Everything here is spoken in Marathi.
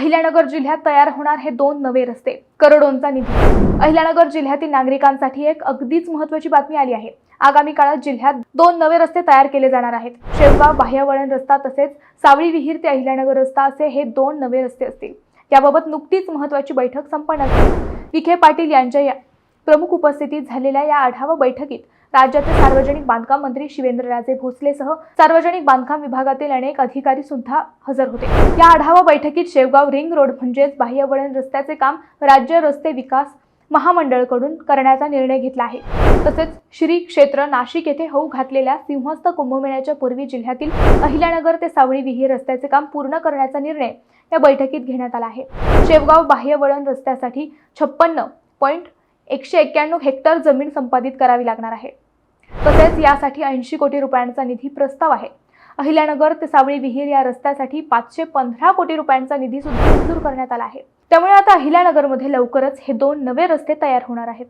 अहिल्यानगर जिल्ह्यात तयार होणार हे दोन नवे रस्ते. करोडोंचा निधी. अहिल्यानगर जिल्ह्यातील नागरिकांसाठी एक अगदीच महत्वाची बातमी आली आहे. आगामी काळात जिल्ह्यात दोन नवे रस्ते तयार केले जाणार आहेत. शेवगाव बाह्यवळण रस्ता तसेच सावळी विहीर ते अहिल्यानगर रस्ता असे हे दोन नवे रस्ते असतील. याबाबत नुकतीच महत्वाची बैठक संपन्न झाली. विखे पाटील यांच्या या प्रमुख उपस्थितीत झालेल्या या आढावा बैठकीत राज्याचे सार्वजनिक बांधकाम मंत्री शिवेंद्रराजे भोसलेसह सार्वजनिक बांधकाम विभागातील अनेक अधिकारी सुद्धा हजर होते. या आढावा बैठकीत शेवगाव रिंग रोड म्हणजेच बाह्यवळण रस्त्याचे काम राज्य रस्ते विकास महामंडळकडून करण्याचा निर्णय घेतला आहे. तसेच श्री क्षेत्र नाशिक येथे होऊ घातलेल्या सिंहस्थ कुंभमेळ्याच्या पूर्वी जिल्ह्यातील अहिल्यानगर ते सावळी विहीर रस्त्याचे काम पूर्ण करण्याचा निर्णय या बैठकीत घेण्यात आला आहे. शेवगाव बाह्यवळण रस्त्यासाठी छप्पन्न पॉईंट एकशे एक्क्याण्णव हेक्टर जमीन संपादित करावी लागणार आहे. तसेच यासाठी ऐंशी कोटी रुपयांचा निधी प्रस्ताव आहे. अहिल्यानगर ते सावळी विहीर या रस्त्यासाठी पाचशे पंधरा कोटी रुपयांचा निधी सुद्धा मंजूर करण्यात आला आहे. त्यामुळे आता अहिल्यानगरमध्ये लवकरच हे दोन नवे रस्ते तयार होणार आहेत.